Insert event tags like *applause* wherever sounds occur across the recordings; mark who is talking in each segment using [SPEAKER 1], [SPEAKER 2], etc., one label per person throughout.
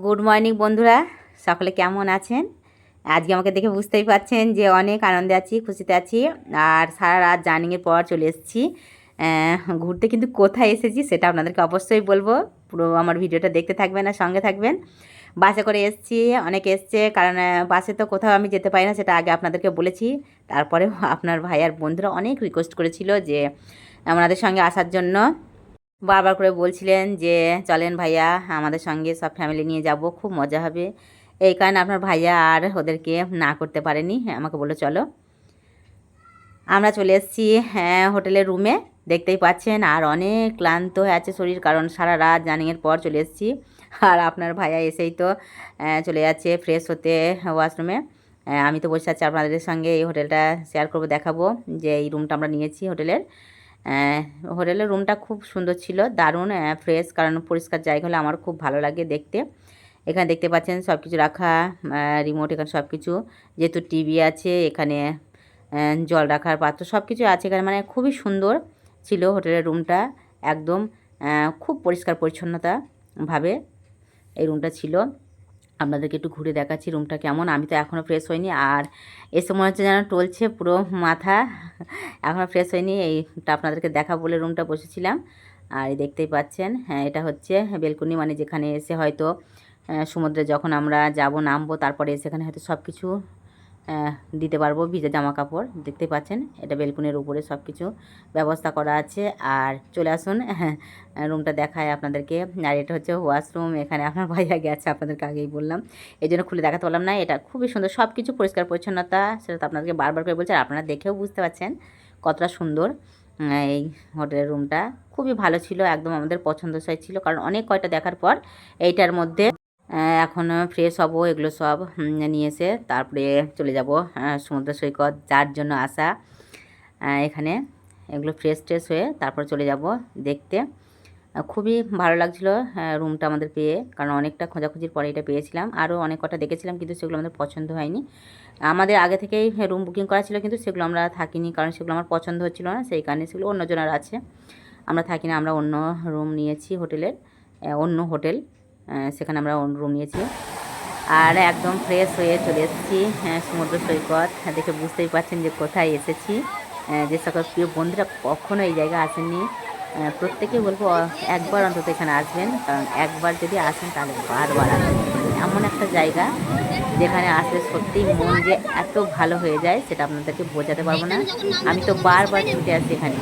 [SPEAKER 1] Good morning বন্ধুরা। সকলে কেমন আছেন? আজকে আমাকে দেখে বুঝতেই পারছেন যে অনেক আনন্দে আছি, খুশিতে আছি, আর সারা রাত জার্নিংয়ের পর চলে এসেছি। ঘুরতে কিন্তু কোথায় এসেছি সেটা আপনাদেরকে অবশ্যই বলব। পুরো আমার ভিডিওটা দেখতে থাকবেন আর সঙ্গে থাকবেন। বাসে করে এসেছি, অনেক এসছে, কারণ বাসে তো কোথাও আমি যেতে পারি না, সেটা আগে আপনাদেরকে বলেছি। তারপরে আপনার ভাই আর বন্ধুরা অনেক রিকোয়েস্ট করেছিল যে, আমাদের সঙ্গে আসার জন্য। বারবার করে বলছিলেন যে, চলেন ভাইয়া, আমাদের সঙ্গে সব ফ্যামিলি নিয়ে যাব, খুব মজা হবে। এই কারণে আপনার ভাইয়া আর ওদেরকে না করতে পারেনি। আমাকে বলল, চলো। আমরা চলে এসেছি হ্যাঁ হোটেলের রুমে দেখতেই পাচ্ছেন, আর অনেক ক্লান্ত হয়ে আছে শরীর, কারণ সারা রাত জার্নিংয়ের পর চলে এসেছি। আর আপনার ভাইয়া এসেই তো চলে যাচ্ছে ফ্রেশ হতে ওয়াশরুমে আমি তো বসে আছি আপনাদের সঙ্গে, এই হোটেলটা শেয়ার করব, দেখাবো যে এই রুমটা আমরা নিয়েছি হোটেলের। হোটেলের রুমটা খুব সুন্দর ছিল, দারুণ ফ্রেশ কারণ পরিষ্কার জায়গা হলে আমার খুব ভালো লাগে দেখতে। এখানে দেখতে পাচ্ছেন সব কিছু রাখা রিমোট এখানে সব কিছু যেহেতু টিভি আছে, এখানে জল রাখার পাত্র সব কিছু আছে এখানে মানে খুবই সুন্দর ছিল হোটেলের রুমটা, একদম খুব পরিষ্কার পরিচ্ছন্নতাভাবে এই রুমটা ছিল। আপনাদেরকে একটু ঘুরে দেখাচ্ছি রুমটা কেমন। আমি তো এখনও ফ্রেশ হইনি। আর এসে মনে হচ্ছে যেন টলছে পুরো মাথা। এখনও ফ্রেশ হয়নি এইটা আপনাদেরকে দেখা বলে রুমটা বসেছিলাম। আর দেখতেই পাচ্ছেন হ্যাঁ এটা হচ্ছে বেলকুনি মানে যেখানে এসে হয়তো সমুদ্রে যখন আমরা যাব নামবো, তারপরে সেখানে হয়তো সব কিছু দিতে পারব ভিজে জামা কাপড় দেখতে পাচ্ছেন? এটা বেলকুনির উপরে সব কিছু ব্যবস্থা করা আছে। আর চলে আসুন রুমটা দেখায় আপনাদেরকে। আর এটা হচ্ছে ওয়াশরুম, এখানে আপনার ভাইয়া গেছে আপনাদেরকে আগেই বললাম। এই জন্য খুলে দেখাতে পারলাম না, এটা খুবই সুন্দর সব কিছু পরিষ্কার পরিচ্ছন্নতা, সেটা তো আপনাদেরকে বারবার করে বলছে, আর আপনারা দেখেও বুঝতে পারছেন কতটা সুন্দর এই হোটেলের রুমটা। খুবই ভালো ছিল, একদম আমাদের পছন্দসই ছিল, কারণ অনেক কয়টা দেখার পর এইটার মধ্যে এখন ফ্রেশ হব, এগুলো সব নিয়ে এসে তারপরে চলে যাব সমুদ্র সৈকত যার জন্য আসা এখানে। এগুলো ফ্রেশ ট্রেশ হয়ে তারপর চলে যাব দেখতে। খুবই ভালো লাগছিল রুমটা আমাদের পেয়ে, কারণ অনেকটা খোঁজাখুঁজির পরে এটা পেয়েছিলাম। আরও অনেক কটা দেখেছিলাম, কিন্তু সেগুলো আমাদের পছন্দ হয়নি। আমাদের আগে থেকেই রুম বুকিং করা ছিল, কিন্তু সেগুলো আমরা থাকিনি, কারণ সেগুলো আমার পছন্দ হচ্ছিল না, সেই কারণে সেগুলো অন্যজনের আছে। আমরা থাকি না, আমরা অন্য রুম নিয়েছি হোটেলের অন্য হোটেল। সেখানে আমরা রুম নিয়েছি। আর একদম ফ্রেশ হয়ে চলে এসেছি হ্যাঁ সমুদ্র সৈকত। হ্যাঁ, দেখে বুঝতেই পারছেন যে কোথায় এসেছি। যে সকল প্রিয় বন্ধুরা কখনো এই জায়গায় আসেননি প্রত্যেকে বলব একবার অন্তত এখানে আসবেন। কারণ একবার যদি আসেন তাহলে বারবার আসবেন। এমন একটা জায়গা যেখানে আসলে সত্যিই মন যে এত ভালো হয়ে যায় সেটা আপনাদেরকে বোঝাতে পারব না। আমি তো বারবার ছুটে আসি এখানে।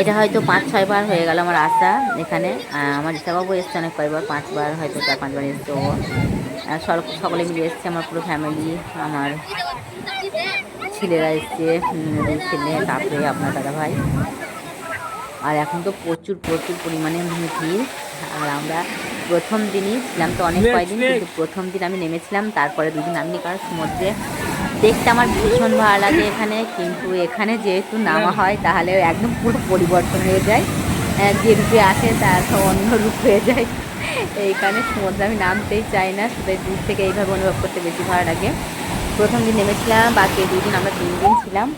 [SPEAKER 1] এটা হয়তো পাঁচ ছয়বার হয়ে গেল আমার আসা এখানে। আমার ইসাবাবু এসছে অনেক কয়েকবার পাঁচবার হয়তো চার পাঁচবার এসছে ও। আর সকলে মিলে এসছে আমার পুরো ফ্যামিলি আমার ছেলেরা এসছে ছেলে তারপরে আপনার দাদা ভাই আর এখন তো প্রচুর প্রচুর পরিমাণে ভিড়। আর আমরা প্রথম দিনই ছিলাম তো অনেক কয়দিন কিন্তু প্রথম দিন আমি নেমেছিলাম তারপরে দুদিন নামিনি কারণ সমুদ্রে দেখতে আমার ভীষণ ভালো লাগে এখানে, কিন্তু এখানে যেহেতু নামা হয়, তাহলে একদম পুরো পরিবর্তন হয়ে যায়। যে রূপে আসে তার অন্য রূপ হয়ে যায়। এইখানে সমুদ্রে আমি নামতেই চাই না শুধু দূর থেকে এইভাবে অনুভব করতে বেশি ভালো লাগে। প্রথম দিন নেমেছিলাম, বাকি দুই দিন আমরা তিন দিন ছিলাম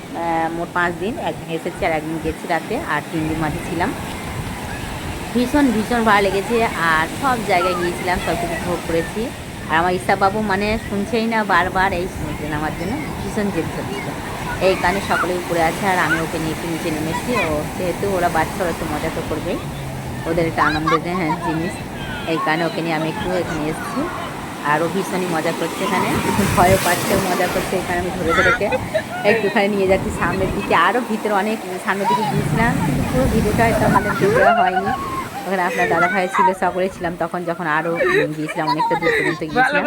[SPEAKER 1] মোট পাঁচ দিন, একদিন এসেছি আর একদিন গেছি রাতে, আর তিন দিন মাঝে ছিলাম। ভীষণ ভীষণ ভালো লেগেছে, আর সব জায়গায় গিয়েছিলাম সব কিছু ভোগ করেছি। আর আমার ঈশা বাবু মানে শুনছেই না বারবার এই সমুদ্রে নামার জন্য ভীষণ জেদ হচ্ছিল এই কারণে সকলে উপরে আছে আর আমি ওকে নিয়ে একটু নিচে নেমেছি। ও যেহেতু ওরা বাচ্চা ওরা তো মজা তো করবেই। ওদের একটা আনন্দের হ্যাঁ, জিনিস। এই কারণে ওকে নিয়ে আমি একটু এখানে এসেছি। আর ও ভীষণই মজা করছে এখানে। ভয়ও পাচ্ছে মজা করছে এখানে আমি ধরে ধরেকে একটুখানি নিয়ে যাচ্ছি সামনের দিকে। আরও ভিতরে অনেক সামনের দিকে গিয়েছিলাম কিন্তু পুরো ভিডিওটা হয়তো আমাদের দেওয়া হয়নি। ওখানে আপনার দাদা ভাই ছিল সকলে ছিলাম। তখন যখন আরও গিয়েছিলাম অনেকটা দূর পর্যন্ত গিয়েছিলাম।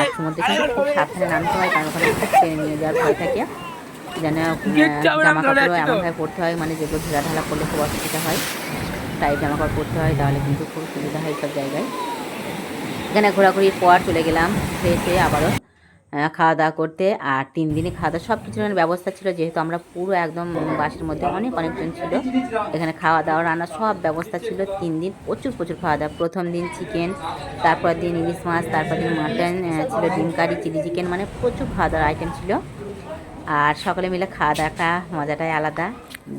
[SPEAKER 1] আর সমুদ্রে কিন্তু খুব সাবধানে নামতে হয় কারণ ওখানে খুব টেনে নিয়ে যাওয়ার ভয় থাকে। যেন জামা কাপড়ও এমনভাবে পরতে হয় মানে যেগুলো ঢেলা ঢালা করলে খুব অসুবিধা হয় তাই জামা কাপড় পরতে হয় তাহলে কিন্তু খুব সুবিধা হয় সব জায়গায়। এখানে ঘোরাঘুরির পর চলে গেলাম ফ্রেশ হয়ে আবারও খাওয়া দাওয়া করতে। আর তিন দিনে খাওয়া দাওয়া সব কিছুর ব্যবস্থা ছিল, যেহেতু আমরা পুরো একদম বাসের মধ্যে অনেক অনেকজন ছিল। এখানে খাওয়া দাওয়া রান্না সব ব্যবস্থা ছিল। তিন দিন প্রচুর প্রচুর খাওয়া দাওয়া প্রথম দিন চিকেন তারপর দিন ইলিশ মাছ তারপর দিন মাটন ছিল ডিম কারি, চিলি চিকেন মানে প্রচুর খাওয়া দাওয়ার আইটেম ছিল। আর সকলে মিলে খাওয়া দাওয়াটা মজাটাই আলাদা।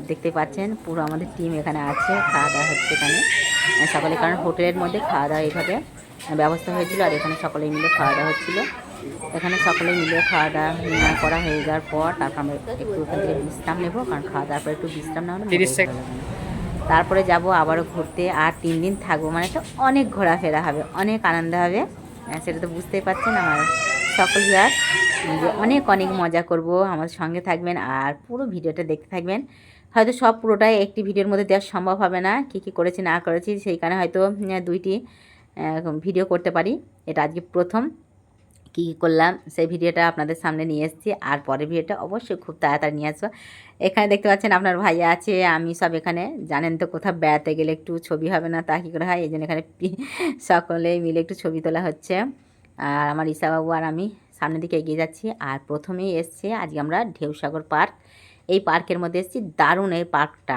[SPEAKER 1] দেখতে পাচ্ছেন, পুরো আমাদের টিম এখানে আছে খাওয়া দাওয়া হচ্ছে এখানে। সকলে, কারণ হোটেলের মধ্যে খাওয়া দাওয়া এইভাবে ব্যবস্থা হয়েছিল, আর এখানে সকলে মিলে খাওয়া দাওয়া হচ্ছিল। এখানে সকলে মিলে খাওয়া দাওয়া করা হয়ে যাওয়ার পর তারপর আমরা একটু ওখান থেকে বিশ্রাম নেব কারণ খাওয়া দাওয়ার পর একটু বিশ্রাম না হলে
[SPEAKER 2] তিরিশ
[SPEAKER 1] মোটেই ভালো লাগে না। তারপরে যাব আবারও ঘুরতে আর তিন দিন থাকব মানে তো অনেক ঘোরাফেরা হবে অনেক আনন্দ হবে। আহ, সেটা তো বুঝতেই পারছেন আমার সকল ইয়ার অনেক অনেক মজা করব আমার সঙ্গে থাকবেন আর পুরো ভিডিওটা দেখতে থাকবেন। হয়তো সব পুরোটাই একটি ভিডিওর মধ্যে দেওয়া সম্ভব হবে না কী কী করেছি না করেছি সেই কারণে হয়তো দুইটি ভিডিও করতে পারি। এটা আজকে প্রথম। কী করলাম, সেই ভিডিওটা আপনাদের সামনে নিয়ে এসেছি। আর পরের ভিডিওটা অবশ্যই খুব তাড়াতাড়ি নিয়ে আসব এখানে দেখতে পাচ্ছেন আপনার ভাইয়া আছে, আমি সব এখানে। জানেন তো কোথাও বেড়াতে গেলে একটু ছবি হবে না, তা কী করে হয়? এই জন্য এখানে সকলে মিলে একটু ছবি তোলা হচ্ছে। আর আমার ঈশাবাবু আর আমি সামনের দিকে এগিয়ে যাচ্ছি। আর প্রথমেই এসছে আজকে আমরা ঢেউসাগর পার্ক। এই পার্কের মধ্যে এসেছি, দারুণ এই পার্কটা।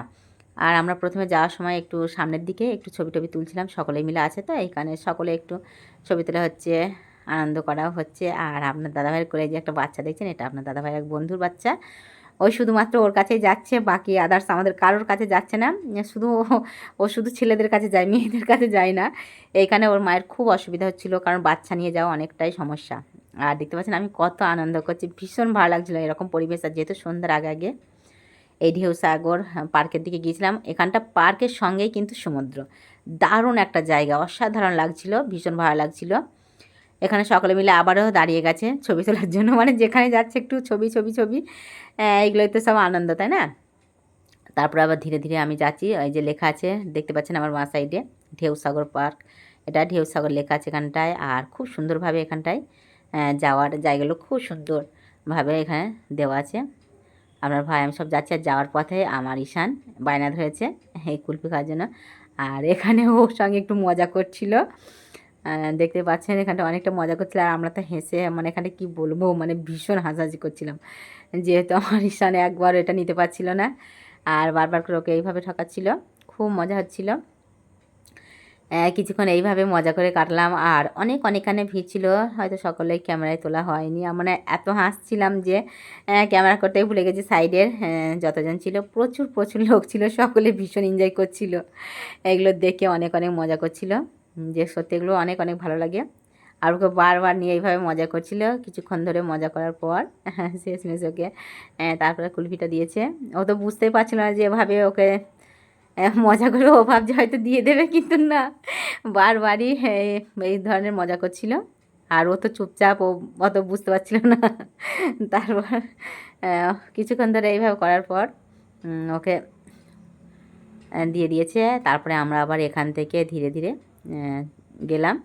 [SPEAKER 1] আর আমরা প্রথমে যাওয়ার সময় একটু সামনের দিকে একটু ছবি টবি তুলছিলাম সকলে মিলে আছে তো এইখানে সকলে একটু ছবি তোলা হচ্ছে। আনন্দ করাও হচ্ছে। আর আপনার দাদাভাইয়ের করে যে একটা বাচ্চা দেখছেন এটা আপনার দাদাভাইয়ের এক বন্ধুর বাচ্চা। ওই শুধুমাত্র ওর কাছেই যাচ্ছে বাকি আদার্স আমাদের কারোর কাছে যাচ্ছে না। শুধু ও- ও শুধু ছেলেদের কাছে যায় মেয়েদের কাছে যায় না। এইখানে ওর মায়ের খুব অসুবিধা হচ্ছিল কারণ বাচ্চা নিয়ে যাওয়া অনেকটাই সমস্যা। আর দেখতে পাচ্ছেন আমি কত আনন্দ করছি ভীষণ ভালো লাগছিল এরকম পরিবেশ। আর যেহেতু সন্ধ্যার আগে আগে এই ঢেউ সাগর হ্যাঁ, পার্কের দিকে গিয়েছিলাম এখানটা পার্কের সঙ্গেই কিন্তু সমুদ্র। দারুণ একটা জায়গা অসাধারণ লাগছিল ভীষণ ভালো লাগছিল। এখানে সকলে মিলে আবারও দাঁড়িয়ে গেছে ছবি তোলার জন্য। *laughs* মানে যেখানে যাচ্ছে একটু ছবি ছবি ছবি এইগুলোই তো সব আনন্দ, তাই না? তারপরে আবার ধীরে ধীরে আমি যাচ্ছি, ওই যে লেখা আছে, দেখতে পাচ্ছেন আমার বাঁ সাইডে ঢেউ সাগর পার্ক। এটা ঢেউ সাগর লেখা আছে এখানটায়, আর খুব সুন্দরভাবে এখানটায় যাওয়ার জায়গাগুলো খুব সুন্দরভাবে এখানে দেওয়া আছে। আপনার ভাই, আমি সব যাচ্ছি আর যাওয়ার পথে আমার ঈশান বায়না ধরেছে, এই কুলপি খাওয়ার জন্য। আর এখানে ওর সঙ্গে একটু মজা করছিল। দেখতে পাচ্ছেন, এখানটা অনেকটা মজা করছিল। আর আমরা তো হেসে মানে এখানে কি বলব মানে ভীষণ হাসাহাসি করছিলাম। যেহেতু আমার ঈশান একবার এটা নিতে পারছিল না, আর বারবার করে ওকে এইভাবে ঠকাচ্ছিল, খুব মজা হচ্ছিল। কিছুক্ষণ এইভাবে মজা করে কাটলাম, আর অনেক অনেকখানে ভিড় ছিল, হয়তো সকলেই ক্যামেরায় তোলা হয়নি। আমরা মানে এত হাসছিলাম যে ক্যামেরা করতেই ভুলে গেছি সাইডের যতজন ছিল, প্রচুর প্রচুর লোক ছিল, সকলে ভীষণ এনজয় করছিল। এগুলো দেখে অনেক অনেক মজা করছিল। যে সত্যি এগুলো অনেক অনেক ভালো লাগে। আর ওকে বারবার নিয়ে এইভাবে মজা করছিল। কিছুক্ষণ ধরে মজা করার পর, *laughs* শেষমেশ ওকে তারপরে কুলফিটা দিয়েছে। ও তো বুঝতেই পারছিল না যে এভাবে ওকে মজা করে ও ভাবছে হয়তো দিয়ে দেবে, কিন্তু না। বারবারই এই ধরনের মজা করছিল। আর ও তো চুপচাপ, ও অত বুঝতে পারছিল না। তারপর কিছুক্ষণ ধরে এইভাবে করার পর ওকে দিয়ে দিয়েছে। তারপরে আমরা আবার এখান থেকে ধীরে ধীরে গেলাম।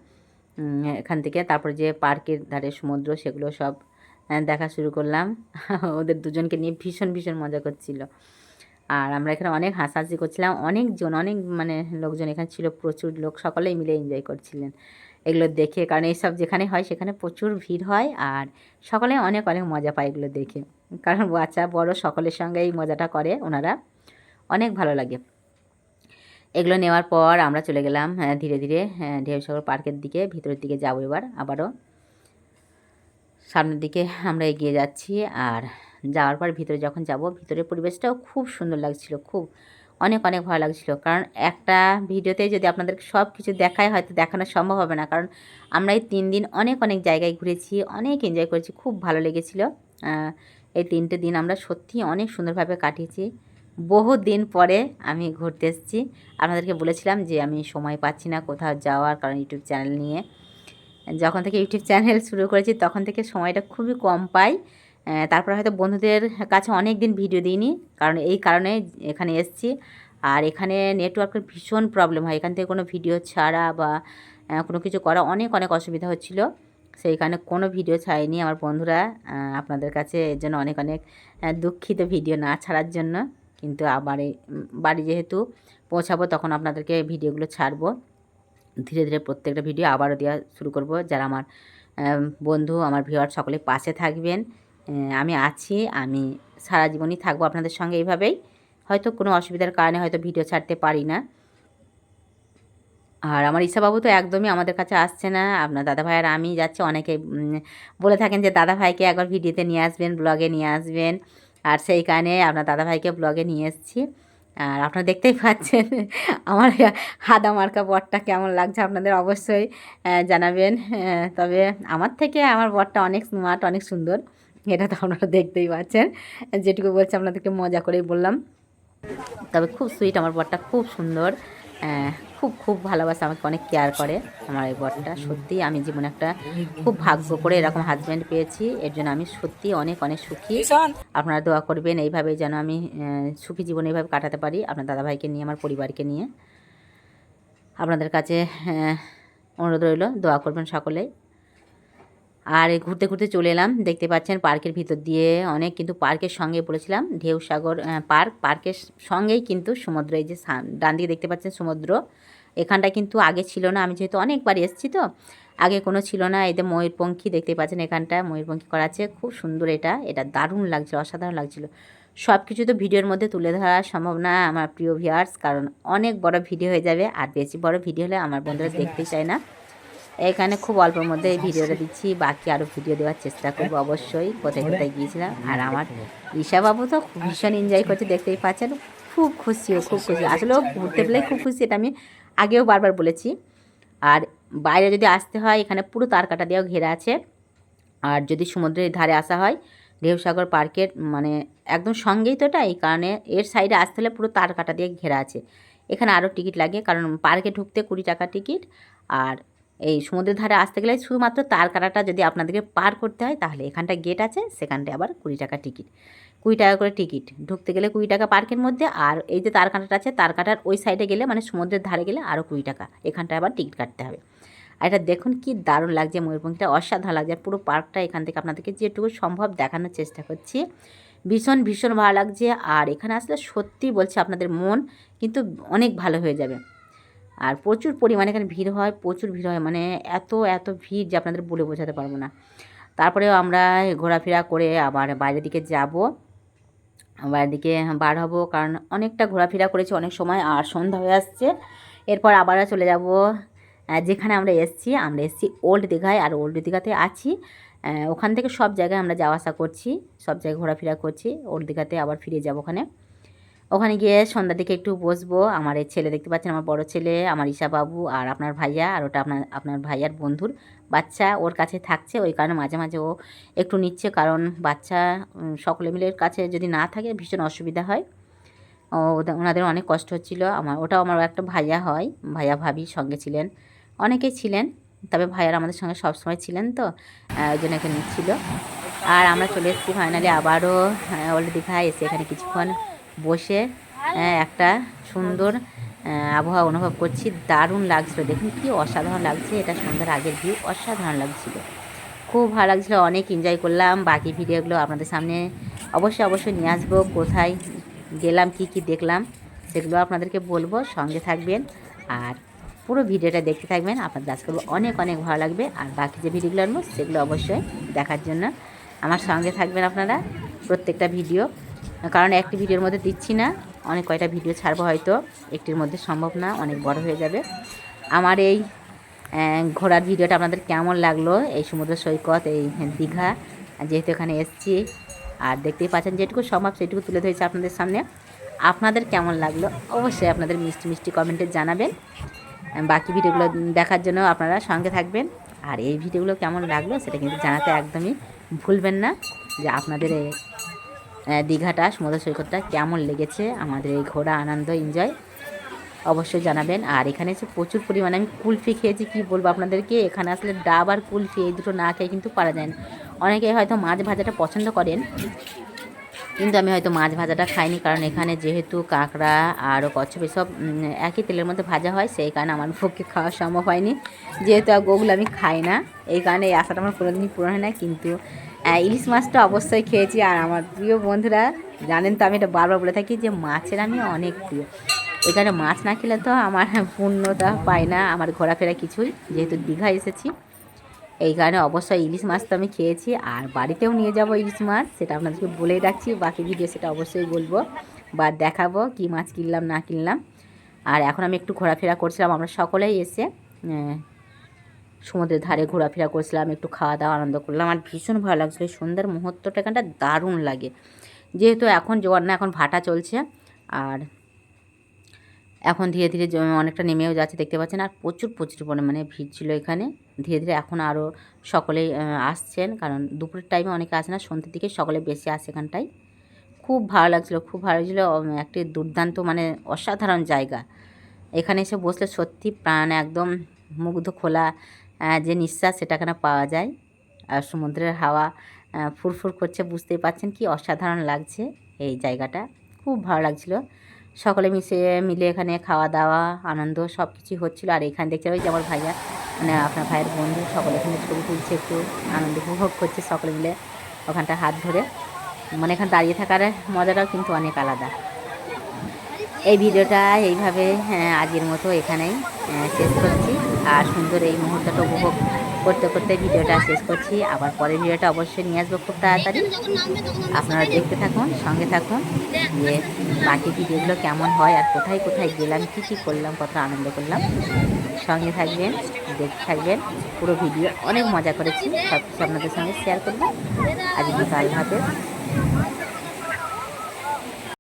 [SPEAKER 1] এখান থেকে তারপর যে পার্কের ধারে সমুদ্র, সেগুলো সব দেখা শুরু করলাম। *laughs* ওদের দুজনকে নিয়ে ভীষণ ভীষণ মজা করছিল। আর আমরা এখানে অনেক হাসাহাসি করছিলাম। অনেকজন, অনেক মানে লোকজন এখানে ছিল, প্রচুর লোক, সকলেই মিলে এনজয় করছিলেন। এগুলো দেখে, কারণ এইসব যেখানে হয়, সেখানে প্রচুর ভিড় হয় আর সকলে অনেক অনেক মজা পায় এগুলো দেখে। কারণ বাচ্চা, বড় সকলের সঙ্গে এই মজাটা করে, ওনারা। অনেক ভালো লাগে। এগুলো নেওয়ার পর আমরা চলে গেলাম হ্যাঁ, ধীরে ধীরে হ্যাঁ, ঢেউসাগর পার্কের দিকে ভিতরের দিকে যাব এবার আবারও। সামনের দিকে আমরা এগিয়ে যাচ্ছি আর যাওয়ার পর ভিতরে যখন যাব ভিতরের পরিবেশটাও খুব সুন্দর লাগছিল খুব অনেক অনেক ভালো লাগছিল। কারণ একটা ভিডিওতে যদি আপনাদেরকে সব কিছু দেখায় হয়তো দেখানো সম্ভব হবে না। কারণ আমরা এই তিন দিন অনেক অনেক জায়গায় ঘুরেছি অনেক এনজয় করেছি খুব ভালো লেগেছিল। এই তিনটে দিন আমরা সত্যি অনেক সুন্দরভাবে কাটিয়েছি। বহু দিন পরে আমি ঘুরতে এসেছি। আপনাদেরকে বলেছিলাম যে আমি সময় পাচ্ছি না কোথাও যাওয়ার কারণ ইউটিউব চ্যানেল নিয়ে। যখন থেকে ইউটিউব চ্যানেল শুরু করেছি তখন থেকে সময়টা খুবই কম পাই। তারপরে হয়তো বন্ধুদের কাছে অনেক দিন ভিডিও দিইনি, কারণ এই কারণে এখানে এসেছি। আর এখানে নেটওয়ার্কের ভীষণ প্রবলেম হয়, এখান থেকে কোনো ভিডিও ছাড়া বা কোনো কিছু করা অনেক অনেক অসুবিধা হচ্ছিল। সেইখানে কোনো ভিডিও ছাড়িনি আমার বন্ধুরা আপনাদের কাছে এর জন্য অনেক অনেক দুঃখিত ভিডিও না ছাড়ার জন্য। কিন্তু আবার বাড়ি যেহেতু পৌঁছাবো, তখন আপনাদেরকে ভিডিওগুলো ছাড়বো। ধীরে ধীরে প্রত্যেকটা ভিডিও আবারও দেওয়া শুরু করব। যারা আমার বন্ধু, আমার ভিউয়ার সকলে পাশে থাকবেন। আমি আছি, আমি সারা জীবনই থাকব আপনাদের সঙ্গে এইভাবেই। হয়তো কোনো অসুবিধার কারণে হয়তো ভিডিও ছাড়তে পারি না। আর আমার ঈশাবাবু তো একদমই আমাদের কাছে আসছে না। আপনার দাদাভাই আর আমি যাচ্ছি, অনেকে বলে থাকেন যে, দাদাভাইকে একবার ভিডিওতে নিয়ে আসবেন, ব্লগে নিয়ে আসবেন। আর সেই কারণে আপনার দাদাভাইকে ব্লগে নিয়ে এসেছি। আর আপনারা দেখতেই পাচ্ছেন *laughs* আমার হাদা মার্কা বরটা কেমন লাগছে আপনাদের অবশ্যই জানাবেন। তবে আমার থেকে আমার বরটা অনেক স্মার্ট অনেক সুন্দর। এটা তো আপনারা দেখতেই পাচ্ছেন। যেটুকু বলছি, আপনাদেরকে মজা করেই বললাম। তবে খুব সুইট আমার বরটা, খুব সুন্দর। খুব খুব ভালোবাসে আমাকে অনেক কেয়ার করে আমার এই বরটা। সত্যি আমি জীবনে একটা খুব ভাগ্য করে এরকম হাজব্যান্ড পেয়েছি এর জন্য আমি সত্যি অনেক অনেক সুখী। আপনারা দোয়া করবেন এইভাবে যেন আমি সুখী জীবন এইভাবে কাটাতে পারি আপনার দাদাভাইকে নিয়ে আমার পরিবারকে নিয়ে। আপনাদের কাছে অনুরোধ রইল দোয়া করবেন সকলেই। আর ঘুরতে ঘুরতে চলে এলাম। দেখতে পাচ্ছেন পার্কের ভিতর দিয়ে অনেক কিন্তু পার্কের সঙ্গে বলেছিলাম, ঢেউ সাগর পার্ক। পার্কের সঙ্গেই কিন্তু সমুদ্র, এই যে ডান দিকে দেখতে পাচ্ছেন সমুদ্র। এখানটা কিন্তু আগে ছিল না, আমি যেহেতু অনেকবার এসেছি তো, আগে কোনো ছিল না। যে ময়ূরপঙ্খী দেখতে পাচ্ছেন এখানটা, ময়ূরপঙ্খী করা আছে, খুব সুন্দর এটা। এটা দারুণ লাগছিল, অসাধারণ লাগছিল। সব কিছু তো ভিডিওর মধ্যে তুলে ধরা সম্ভব না আমার প্রিয় ভিউয়ার্স কারণ অনেক বড় ভিডিও হয়ে যাবে, আর বেশি বড় ভিডিও হলে আমার বন্ধুরা দেখতে চায় না। এখানে খুব অল্পের মধ্যে এই ভিডিওটা দিচ্ছি, বাকি আরও ভিডিও দেওয়ার চেষ্টা করব অবশ্যই। কোথায় কোথায় গিয়েছিলাম? আর আমার ঈশা বাবু তো ভীষণ এনজয় করছে, দেখতেই পাচ্ছেন। খুব খুশি, ও খুব খুশি। আসলে ও ঘুরতে পেলে খুব খুশি, এটা আমি আগেও বারবার বলেছি। আর বাইরে যদি আসতে হয়, এখানে পুরো তারকাটা দিয়েও ঘেরা আছে। আর যদি সমুদ্রের ধারে আসা হয়, ঢেউসাগর পার্কের মানে একদম সঙ্গেই তো এটা, এই কারণে এর সাইডে আসতে হলে পুরো তারকাটা দিয়ে ঘেরা আছে। এখানে আরও টিকিট লাগে, কারণ পার্কে ঢুকতে কুড়ি টাকা টিকিট, আর এই সমুদ্রের ধারে আসতে গেলে শুধুমাত্র তার কাটাটা যদি আপনাদেরকে পার করতে হয়, তাহলে এখানটা গেট আছে, সেখানটায় আবার কুড়ি টাকা টিকিট কুড়ি টাকা করে টিকিট ঢুকতে গেলে কুড়ি টাকা পার্কের মধ্যে, আর এই যে তার আছে, তার কাটার ওই সাইডে গেলে মানে সমুদ্রের ধারে গেলে আরও কুড়ি টাকা। এখানটায় আবার টিকিট কাটতে হবে। আর এটা দেখুন কি দারুণ লাগছে ময়ূরপঙ্খীটা অসাধারণ লাগছে। আর পুরো পার্কটা এখান থেকে আপনাদেরকে যেটুকু সম্ভব দেখানোর চেষ্টা করছি। ভীষণ ভীষণ ভালো লাগছে। আর এখানে আসলে সত্যি বলছে আপনাদের মন কিন্তু অনেক ভালো হয়ে যাবে। আর প্রচুর পরিমাণে এখানে ভিড় হয়, প্রচুর ভিড় হয়। মানে এত এত ভিড় যে আপনাদের বলে বোঝাতে পারব না। তারপরেও আমরা ঘোরাফেরা করে আবার বাইরের দিকে যাব। বাইরের দিকে বার হব কারণ অনেকটা ঘোরাফেরা করেছি অনেক সময় আর সন্ধ্যা হয়ে আসছে। এরপর আবার চলে যাব। যেখানে আমরা এসেছি আমরা এসেছি ওল্ড দীঘায় আর ওল্ড দীঘাতে আছি। ওখান থেকে সব জায়গায় আমরা যাওয়া আসা করছি, সব জায়গায় ঘোরাফেরা করছি। ওল্ড দীঘাতে আবার ফিরে যাব ওখানে। ওখানে গিয়ে সন্ধ্যার দিকে একটু বসবো। আমার এই ছেলে দেখতে পাচ্ছেন, আমার বড় ছেলে, আমার ঈশা বাবু আর আপনার ভাইয়া আর ওটা আপনার আপনার ভাইয়ার বন্ধুর বাচ্চা ওর কাছে থাকছে। ওই কারণে মাঝে মাঝে ও একটু নিচ্ছে কারণ বাচ্চা সকলে মিলে কাছে যদি না থাকে ভীষণ অসুবিধা হয়। ওনাদের অনেক কষ্ট হচ্ছিল। আমার, ওটাও আমার একটা ভাইয়া হয়, ভাইয়া ভাবি সঙ্গে ছিলেন। অনেকেই ছিলেন, তবে ভাইয়ারা আমাদের সঙ্গে সবসময় ছিলেন তো ওই জন্য এখানে নিচ্ছিল আর আমরা চলে এসেছি ফাইনালি আবারও। ওল্ড দীঘায় এসে এখানে কিছুক্ষণ বসে একটা সুন্দর আবহাওয়া অনুভব করছি। দারুণ লাগছিল। দেখুন কি অসাধারণ লাগছে। এটা সন্ধ্যার আগের ভিউ অসাধারণ লাগছিল। খুব ভালো লাগছিল। অনেক এনজয় করলাম। বাকি ভিডিওগুলো আপনাদের সামনে অবশ্যই অবশ্যই নিয়ে আসব। কোথায় গেলাম কি কি দেখলাম সেগুলো আপনাদেরকে বলব। সঙ্গে থাকবেন। আর পুরো ভিডিওটা দেখতে থাকবেন। আপনাদের আজ করব অনেক অনেক ভালো লাগবে। আর বাকি যে ভিডিওগুলো আনব সেগুলো অবশ্যই দেখার জন্য আমার সঙ্গে থাকবেন আপনারা। প্রত্যেকটা ভিডিও কারণ একটি ভিডিওর মধ্যে দিচ্ছি না। অনেক কয়টা ভিডিও ছাড়বো হয়তো। একটির মধ্যে সম্ভব না, অনেক বড় হয়ে যাবে। আমার এই ঘোরার ভিডিওটা আপনাদের কেমন লাগল? এই সমুদ্র সৈকত, এই দীঘা, যেহেতু এখানে এসেছি। আর দেখতেই পাচ্ছেন যেটুকু সম্ভব, সেটুকু তুলে ধরেছি আপনাদের সামনে। আপনাদের কেমন লাগল? অবশ্যই আপনাদের মিষ্টি মিষ্টি কমেন্টে জানাবেন। বাকি ভিডিওগুলো দেখার জন্য আপনারা সঙ্গে থাকবেন। আর এই ভিডিওগুলো কেমন লাগল, সেটা কিন্তু জানাতে একদমই ভুলবেন না। যে আপনাদের দীঘাটা সমুদ্র সৈকতটা কেমন লেগেছে? আমাদের এই ঘোরা আনন্দ এনজয় অবশ্যই জানাবেন। আর এখানে এসে প্রচুর পরিমাণে আমি কুলফি খেয়েছি কি বলব আপনাদেরকে? এখানে আসলে ডাব আর কুলফি এই দুটো না খেয়ে কিন্তু পারা যায় না। অনেকে হয়তো মাছ ভাজাটা পছন্দ করেন কিন্তু আমি হয়তো মাছ ভাজাটা খাইনি কারণ এখানে যেহেতু কাঁকড়া আরও কচ্ছপ উম, একই তেলের মধ্যে ভাজা হয় সেই কারণে আমার পক্ষে খাওয়া সম্ভব হয়নি। যেহেতু আর ওগুলো আমি খাই না এই কারণে এই আশাটা আমার কোনোদিনই পূরণ হয় না কিন্তু ইলিশ মাছটা অবশ্যই খেয়েছি। আর আমার প্রিয় বন্ধুরা, জানেন তো আমি এটা বারবার বলে থাকি যে মাছের আমি অনেক প্রিয়। এখানে মাছ না খেলে তো আমার পূর্ণতা পায় না, আমার ঘোরাফেরা কিছুই। যেহেতু দীঘা এসেছি এই কারণে অবশ্যই ইলিশ মাছ তো আমি খেয়েছি। আর বাড়িতেও নিয়ে যাব ইলিশ মাছ, সেটা আপনাদেরকে বলেই রাখছি, বাকি ভিডিও সেটা অবশ্যই বলব বা দেখাবো কি মাছ কিনলাম, না কিনলাম। আর এখন আমি একটু ঘোরাফেরা করছিলাম, আমরা সকলেই এসে সমুদ্রের ধারে ঘোরাফেরা করছিলাম, একটু খাওয়া দাওয়া আনন্দ করলাম আর ভীষণ ভালো লাগছিল। এই সন্ধ্যার মুহূর্তটা এখানটা দারুণ লাগে। যেহেতু এখন জোয়ার না এখন ভাটা চলছে আর এখন ধীরে ধীরে অনেকটা নেমেও যাচ্ছে, দেখতে পাচ্ছেন। আর প্রচুর প্রচুর পরিমাণে ভিড় ছিল এখানে। ধীরে ধীরে এখন আরও সকলেই আসছেন। কারণ দুপুরের টাইমে অনেকে আসে না, সন্ধ্যের দিকে সকলে বেশি আসে এখানটায়। খুব ভালো লাগছিল, খুব ভালো লাগছিল একটি দুর্দান্ত মানে অসাধারণ জায়গা। এখানে এসে বসলে সত্যি প্রাণ একদম মুগ্ধ, খোলা যে নিঃশ্বাস সেটা এখানে পাওয়া যায়। আর সমুদ্রের হাওয়া ফুরফুর করছে, বুঝতেই পাচ্ছেন কি অসাধারণ লাগছে এই জায়গাটা। খুব ভালো লাগছিল। সকলে মিশে, মিলে এখানে খাওয়া দাওয়া আনন্দ সব কিছুই হচ্ছিল। আর এখানে দেখতে ওই যে আমার ভাইয়া মানে আপনার ভাইয়ের বন্ধু, সকলে এখানে ছবি তুলছে, একটু আনন্দ উপভোগ করছে সকলে মিলে। ওখানটা হাত ধরে। মানে এখানে দাঁড়িয়ে থাকার মজাটাও কিন্তু অনেক আলাদা। এই ভিডিওটা এইভাবে হ্যাঁ, আজকের মতো এখানেই শেষ করছি। আর সুন্দর এই মুহূর্তটা উপভোগ করতে করতে ভিডিওটা শেষ করছি। আবার পরের ভিডিওটা অবশ্যই নিয়ে আসব খুব তাড়াতাড়ি। আপনারা দেখতে থাকুন সঙ্গে থাকুন যে বাকি ভিডিওগুলো কেমন হয় আর কোথায় কোথায় গেলাম কী কী করলাম কত আনন্দ করলাম। সঙ্গে থাকবেন দেখতে থাকবেন পুরো ভিডিও অনেক মজা করেছি। সব আপনাদের সঙ্গে শেয়ার করব। আজ বিকাল হাতে